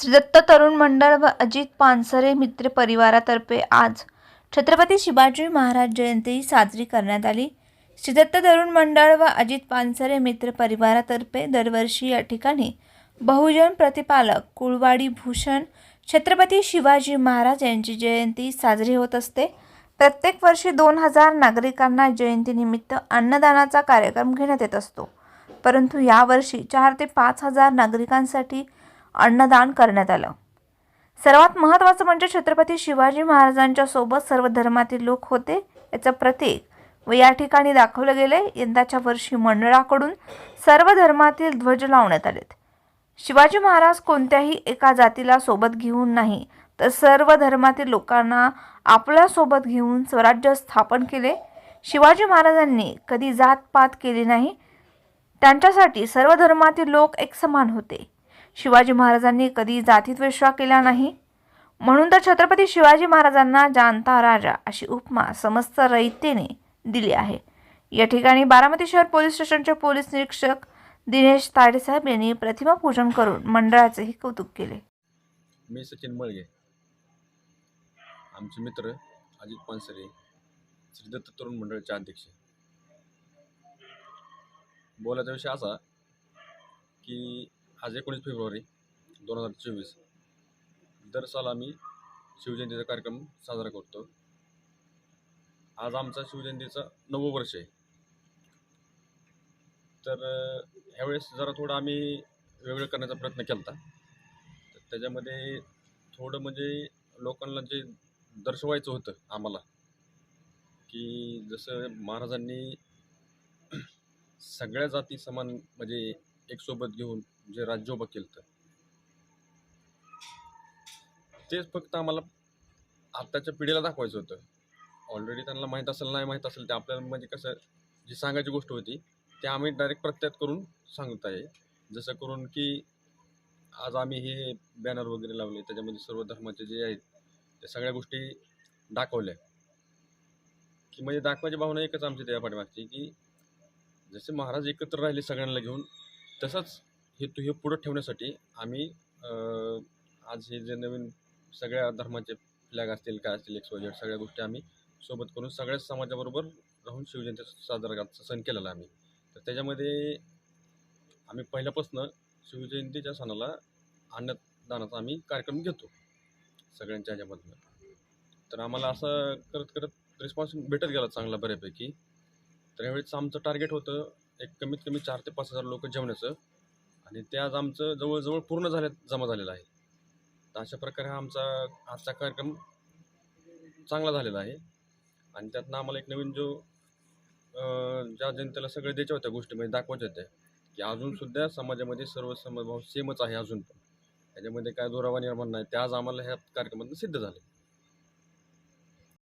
श्री दत्त तरुण मंडळ व अजित पानसरे मित्र परिवारातर्फे आज छत्रपती शिवाजी महाराज जयंती साजरी करण्यात आली. श्री दत्त तरुण मंडळ व अजित पानसरे मित्र परिवारातर्फे दरवर्षी या ठिकाणी बहुजन प्रतिपालक कुळवाडी भूषण छत्रपती शिवाजी महाराज यांची जयंती साजरी होत असते. प्रत्येक वर्षी दोन हजार नागरिकांना जयंतीनिमित्त अन्नदानाचा कार्यक्रम घेण्यात येत असतो. परंतु यावर्षी चार ते पाच हजार नागरिकांसाठी अन्नदान करण्यात आलं. सर्वात महत्त्वाचं म्हणजे छत्रपती शिवाजी महाराजांच्या सोबत सर्व धर्मातील लोक होते याचं प्रतीक. व या ठिकाणी दाखवलं गेले यंदाच्या वर्षी मंडळाकडून सर्व धर्मातील ध्वज लावण्यात आलेत. शिवाजी महाराज कोणत्याही एका जातीला सोबत घेऊन नाही तर सर्व धर्मातील लोकांना आपल्यासोबत घेऊन स्वराज्य स्थापन केले. शिवाजी महाराजांनी कधी जातपात केली नाही. त्यांच्यासाठी सर्व धर्मातील लोक एक समान होते. शिवाजी महाराजांनी कधी जातीत विश्वास केला नाही? म्हणून तर छत्रपती शिवाजी महाराजांना जानता राजा अशी उपमा समस्त रयतेने दिली आहे. या ठिकाणी बारामती शहर पोलीस स्टेशनचे पोलीस निरीक्षक दिनेश ताडेसाहेब यांनी प्रतिमा पूजन करून मंडळाचेही कौतुक केले. मी सचिन मळगे. आमचे मित्र अजित पानसरे श्री दत्त तरुण मंडळाचे अध्यक्ष. बोलायचा विषय असा की आज एकोणीस फेब्रुवारी दोन हजार चोवीस. दर साल आम्ही शिवजयंतीचा कार्यक्रम साजरा करतो. आज आमचा शिवजयंतीचा नवं वर्ष आहे. तर ह्यावेळेस जरा थोडं आम्ही वेगळं करण्याचा प्रयत्न केला होता तर त्याच्यामध्ये थोडं म्हणजे लोकांना जे दर्शवायचं होतं आम्हाला की जसं महाराजांनी सगळ्या जाती समान म्हणजे एक सोबत घेऊन जे राज्य उभं केलं होतं तेच फक्त आम्हाला आत्ताच्या पिढीला दाखवायचं होतं. ऑलरेडी त्यांना माहीत असेल नाही माहीत असेल ते आपल्याला म्हणजे कसं जी सांगायची गोष्ट होती ते आम्ही डायरेक्ट प्रत्यात करून सांगत आहे. जसं करून की आज आम्ही हे बॅनर वगैरे लावले त्याच्यामध्ये सर्व धर्माचे जे आहेत त्या सगळ्या गोष्टी दाखवल्या. की म्हणजे दाखवायची भावना एकच आमची त्या पाठीमागची की जसे महाराज एकत्र राहिले सगळ्यांना घेऊन तसंच हे तू हे पुढं ठेवण्यासाठी आम्ही आज हे जे नवीन सगळ्या धर्माचे फ्लॅग असतील काय असतील एक्स सगळ्या गोष्टी आम्ही सोबत करून सगळ्याच समाजाबरोबर राहून शिवजयंती साजरा सण केलेला आम्ही. तर त्याच्यामध्ये आम्ही पहिल्यापासून शिवजयंतीच्या सणाला अन्नदानाचा आम्ही कार्यक्रम घेतो सगळ्यांच्या ह्याच्यामधनं. तर आम्हाला असं करत करत रिस्पॉन्स भेटत गेला चांगला बऱ्यापैकी. तर यावेळेस आमचं टार्गेट होतं एक कमीत कमी चार ते पाच हजार लोक जेवण्याचं. आणि ते आज आमचं जवळजवळ पूर्ण झाल्या जमा झालेलं आहे. तर अशा प्रकारे हा आमचा आजचा कार्यक्रम चांगला झालेला आहे. आणि त्यातनं आम्हाला एक नवीन जो ज्या जनतेला सगळे द्यायच्या होत्या गोष्टी म्हणजे दाखवायच्या होत्या की अजूनसुद्धा समाजामध्ये सर्व समभाव सेमच आहे अजून पण. त्याच्यामध्ये काय दुरावा निर्माण नाही ते आज आम्हाला ह्या कार्यक्रमातून सिद्ध झाले